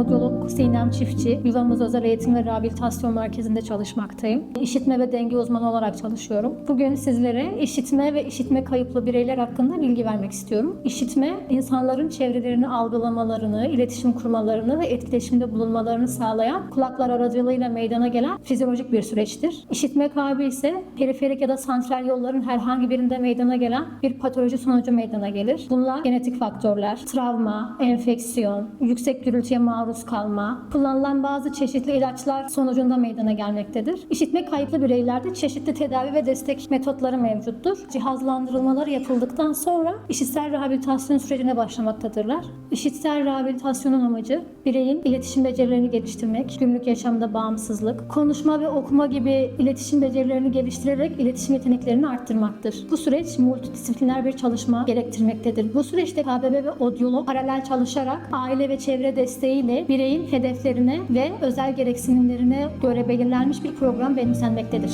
odyolog Sinem Çiftçi. Yuvamız Özel Eğitim ve Rehabilitasyon Merkezi'nde çalışmaktayım. İşitme ve denge uzmanı olarak çalışıyorum. Bugün sizlere işitme ve işitme kayıplı bireyler hakkında bilgi vermek istiyorum. İşitme, insanların çevrelerini algılamalarını, iletişim kurmalarını ve etkileşimde bulunmalarını sağlayan kulaklar aracılığıyla meydana gelen fizyolojik bir süreçtir. İşitme kaybı ise periferik ya da santral yolların herhangi birinde meydana gelen bir patoloji sonucu meydana gelir. Bunlar genetik faktörler, travma, enfeksiyon, yüksek gürültüye maruz kalma, kullanılan bazı çeşitli ilaçlar sonucunda meydana gelmektedir. İşitme kayıplı bireylerde çeşitli tedavi ve destek metotları mevcuttur. Cihazlandırılmaları yapıldıktan sonra işitsel rehabilitasyon sürecine başlamaktadırlar. İşitsel rehabilitasyonun amacı bireyin iletişim becerilerini geliştirmek, günlük yaşamda bağımsızlık, konuşma ve okuma gibi iletişim becerilerini geliştirerek iletişim yeteneklerini arttırmaktır. Bu süreç multidisipliner bir çalışma gerektirmektedir. Bu süreçte KBB ve odyolog paralel çalışarak aile ve çevre desteğiyle bireyin hedeflerine ve özel gereksinimlerine göre belirlenmiş bir program benimsenmektedir.